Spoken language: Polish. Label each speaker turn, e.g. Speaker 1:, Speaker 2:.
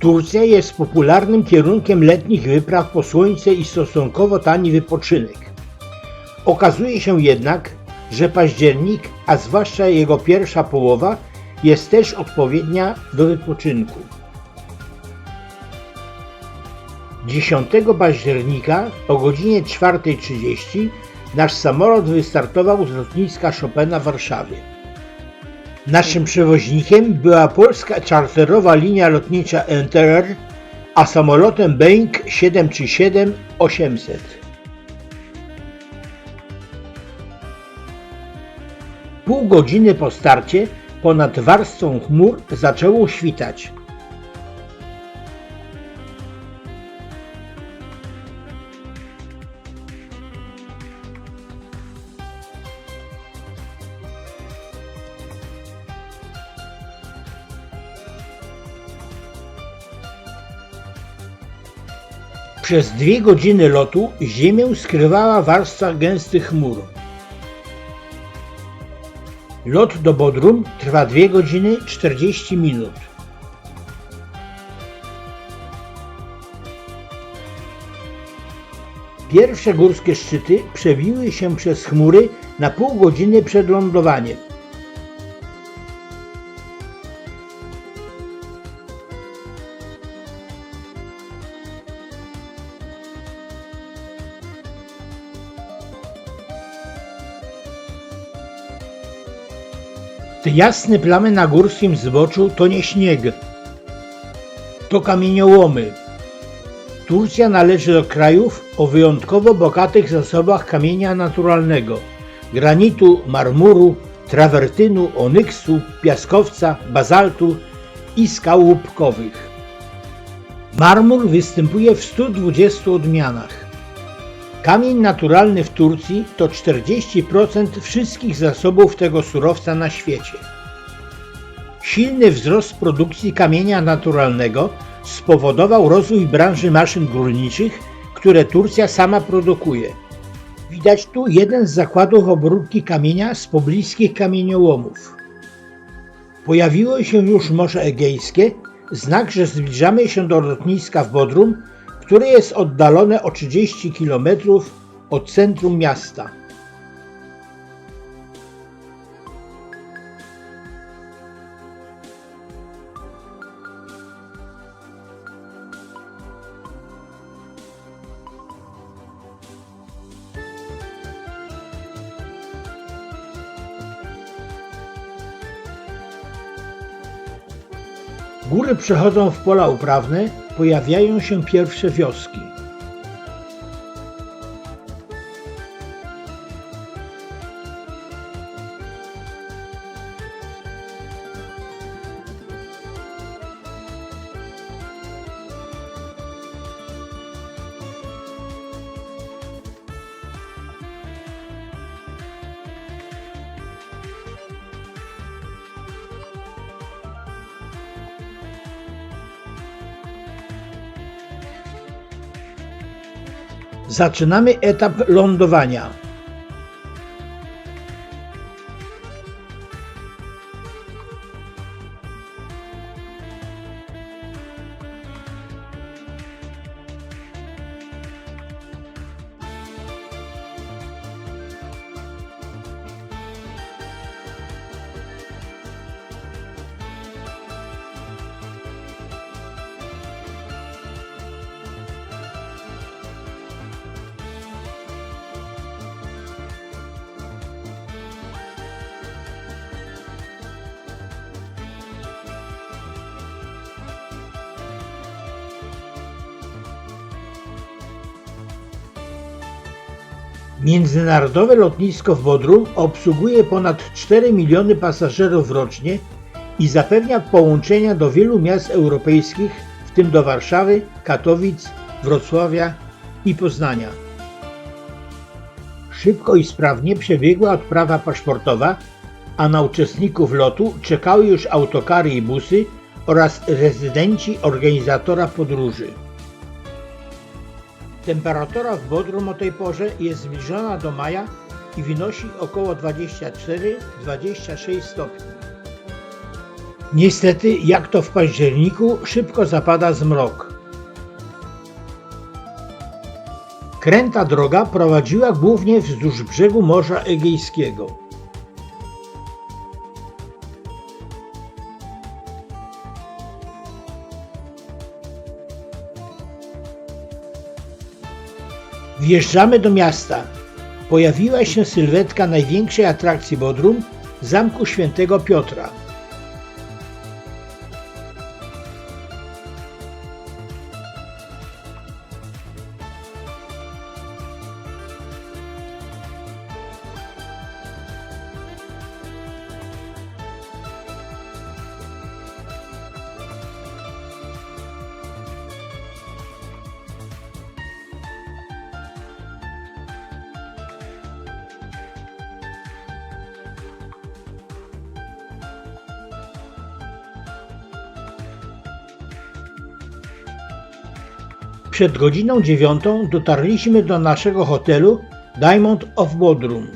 Speaker 1: Turcja jest popularnym kierunkiem letnich wypraw po słońce i stosunkowo tani wypoczynek. Okazuje się jednak, że październik, a zwłaszcza jego pierwsza połowa, jest też odpowiednia do wypoczynku. 10 października o godzinie 4.30 nasz samolot wystartował z lotniska Chopina w Warszawie. Naszym przewoźnikiem była polska czarterowa linia lotnicza Enterer, a samolotem Boeing 737-800. Pół godziny po starcie ponad warstwą chmur zaczęło świtać. Przez dwie godziny lotu ziemię skrywała warstwa gęstych chmur. Lot do Bodrum trwa 2 godziny 40 minut. Pierwsze górskie szczyty przebiły się przez chmury na pół godziny przed lądowaniem. Te jasne plamy na górskim zboczu to nie śnieg, to kamieniołomy. Turcja należy do krajów o wyjątkowo bogatych zasobach kamienia naturalnego, granitu, marmuru, trawertynu, onyksu, piaskowca, bazaltu i skał łupkowych. Marmur występuje w 120 odmianach. Kamień naturalny w Turcji to 40% wszystkich zasobów tego surowca na świecie. Silny wzrost produkcji kamienia naturalnego spowodował rozwój branży maszyn górniczych, które Turcja sama produkuje. Widać tu jeden z zakładów obróbki kamienia z pobliskich kamieniołomów. Pojawiło się już Morze Egejskie, znak, że zbliżamy się do lotniska w Bodrum, które jest oddalone o 30 km od centrum miasta. Góry przechodzą w pola uprawne, pojawiają się pierwsze wioski. Zaczynamy etap lądowania. Międzynarodowe lotnisko w Bodrum obsługuje ponad 4 miliony pasażerów rocznie i zapewnia połączenia do wielu miast europejskich, w tym do Warszawy, Katowic, Wrocławia i Poznania. Szybko i sprawnie przebiegła odprawa paszportowa, a na uczestników lotu czekały już autokary i busy oraz rezydenci organizatora podróży. Temperatura w Bodrum o tej porze jest zbliżona do maja i wynosi około 24-26 stopni. Niestety, jak to w październiku, szybko zapada zmrok. Kręta droga prowadziła głównie wzdłuż brzegu Morza Egejskiego. Wjeżdżamy do miasta. Pojawiła się sylwetka największej atrakcji Bodrum, Zamku Świętego Piotra. Przed godziną dziewiątą dotarliśmy do naszego hotelu Diamond of Bodrum.